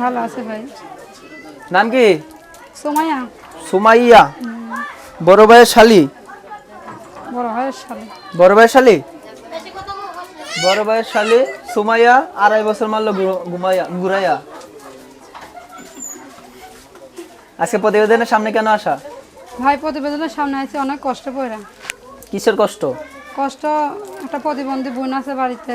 ভালো আছে ভাই। নাম কি? সোমাইয়া। সুমাইয়া। বড় ভাইয়ের শালি? বড় ভাইয়ের সালে বড় ভাইয়ের শালি? বড় ভাইয়ের শালি সুমাইয়া আড়াই বছর মারলো ঘুমাইয়া ঘুরাইয়া। আজকে প্রতিবেদনের সামনে কেন আসা? ভাই প্রতিবেদনের সামনে আছে অনেক কষ্ট পড়া কিসের কষ্ট? কষ্ট একটা প্রতিবন্ধী বোন আছে বাড়িতে।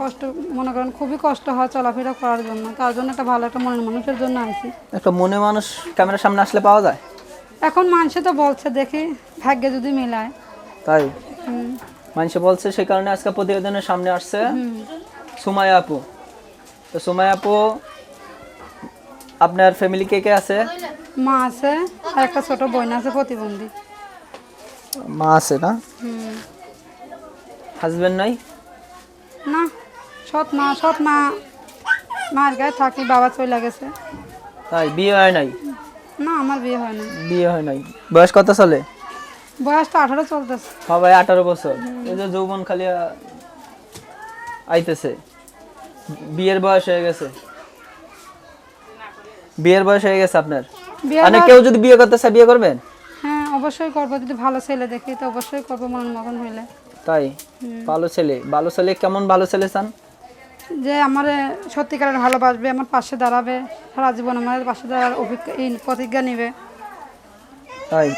কষ্ট মনে করেন খুবই কষ্ট হয় চলাফেরা করার জন্য। তার জন্য একটা ভালো একটা মনের মানুষের জন্য আইছি একটা মনে মানুষ ক্যামেরার সামনে আসলে পাওয়া যায়? এখন মানুষে তো বলছে দেখি ভাগ্যে যদি মিলায়। তাই? মানুষে বলছে সেই কারণে আজকে প্রতিবেদনের সামনে আসছে। সুমাইয়া আপু। তো সুমাইয়া আপু আপনার ফ্যামিলি কে কে আছে? মা আছে আর একটা ছোট বোন আছে প্রতিবন্ধী। মা আছে না? হাজবেন্ড নাই? না। সৎ মা সৎ মা মার গায়ে থাকি বাবা চলে গেছে। তাই বিয়ে হয় নাই? না আমার বিয়ে হয় না বিয়ে হয় নাই। বয়স কত চলে? বয়সটা আঠারো চলতেছে। সবাই আঠারো বছর। এই যে যৌবন খালি আইতেছে। বিয়ের বয়স হয়ে গেছে। বিয়ের বয়স হয়ে গেছে আপনার? মানে কেউ যদি বিয়ে করতে চায় বিয়ে করবেন? হ্যাঁ অবশ্যই করব। যদি ভালো ছেলে দেখি তো অবশ্যই করব মন মগন হইলে। তাই? ভালো ছেলে। ভালো ছেলে কেমন ভালো ছেলে চান? যে আমার সত্যিকারের ভালোবাসবে আমার পাশে দাঁড়াবে সারা জীবন আমার পাশে দাঁড়ার অভিজ্ঞ প্রতিজ্ঞা নিবে। তাই?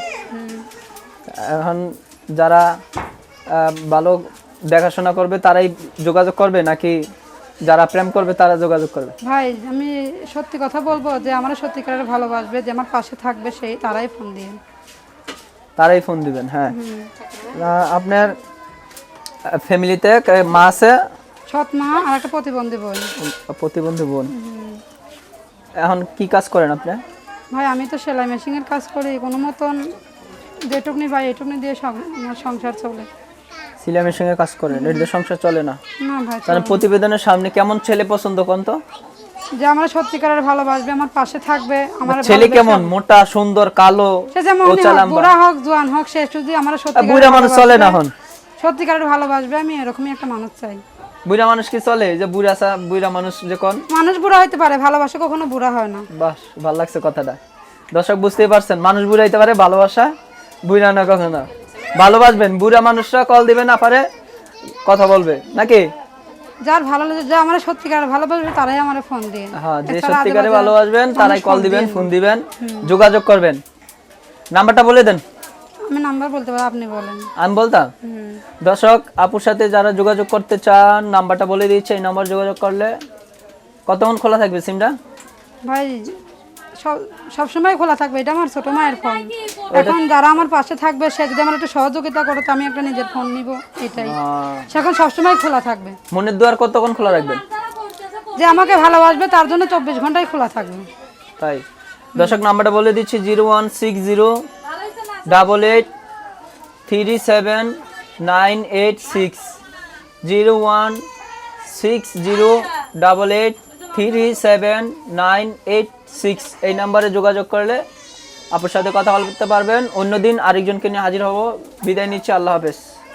এখন যারা ভালো দেখাশোনা করবে তারাই যোগাযোগ করবে নাকি যারা প্রেম করবে তারা যোগাযোগ করবে? ভাই আমি সত্যি কথা বলব যে আমার সত্যিকারের ভালোবাসবে যে আমার পাশে থাকবে সেই তারাই ফোন দিয়ে তারাই ফোন দিবেন হ্যাঁ। আপনার ফ্যামিলিতে মা আছে? সৎ মা আর একটা প্রতিবন্ধী বোন। প্রতিবন্ধী বোন। এখন কি কাজ করেন আপনি? ভাই আমি তো সেলাই মেশিনের কাজ করি কোনো মতন যেটুকুনি ভাই এটুকুনি দিয়ে আমার সংসার চলে। সিলামের সঙ্গে কাজ করেন এটাতে সংসার চলে না? না ভাই তাহলে প্রতিবেদনের সামনে কেমন ছেলে পছন্দ কোন তো? যে আমার সত্যিকারের ভালোবাসবে আমার পাশে থাকবে আমার ছেলে কেমন? মোটা সুন্দর কালো সে যেমন বুড়া হোক জোয়ান হোক সে যদি আমার আহ, সত্যিকারের বুড়া মানুষ চলে না এখন? সত্যিকারের ভালোবাসবে আমি এরকমই একটা মানুষ চাই। বুড়া মানুষ কি চলে? যে বুড়া সা বুড়া মানুষ যে কোন? মানুষ বুড়া হইতে পারে ভালোবাসা কখনো বুড়া হয় না। বাস ভালো লাগছে কথাটা। দর্শক বুঝতেই পারছেন মানুষ বুড়াইতে পারে ভালোবাসা বুড়া না কখনো। ভালোবাসবেন বুড়া মানুষরা কল দিবে না পারে কথা বলবে নাকি? যার ভালো লাগে যে আমার সত্যিকারের ভালোবাসবে তারাই আমার ফোন দিয়ে। হ্যাঁ যে সত্যিকারে ভালোবাসবেন তারাই কল দিবেন ফোন দিবেন যোগাযোগ করবেন। নাম্বারটা বলে দেন। আমি নাম্বার বলতে পারি আপনি বলেন। আমি বলতাম। দর্শক আপুর সাথে যারা যোগাযোগ করতে চান নাম্বারটা বলে দিচ্ছে এই নাম্বার যোগাযোগ করলে। কতক্ষণ খোলা থাকবে সিমটা? ভাই সব সবসময় খোলা থাকবে এটা আমার ছোট মায়ের ফোন। এখন যারা আমার পাশে থাকবে সে যদি আমার একটু সহযোগিতা করে তো আমি একটা নিজের ফোন নিব এটাই। আহ, সে এখন সবসময় খোলা থাকবে। মনের দুয়ার কতক্ষণ খোলা রাখবেন? যে আমাকে ভালোবাসবে তার জন্য চব্বিশ ঘন্টাই খোলা থাকবে। তাই। দর্শক নাম্বারটা বলে দিচ্ছি zero one six zero double eight three seven nine eight six zero one six zero double eight three seven nine eight six এই নাম্বারে যোগাযোগ করলে আপনার সাথে কথা বলতে পারবেন। অন্যদিন আরেকজনকে নিয়ে হাজির হব। বিদায় নিচ্ছি, আল্লাহ হাফেজ।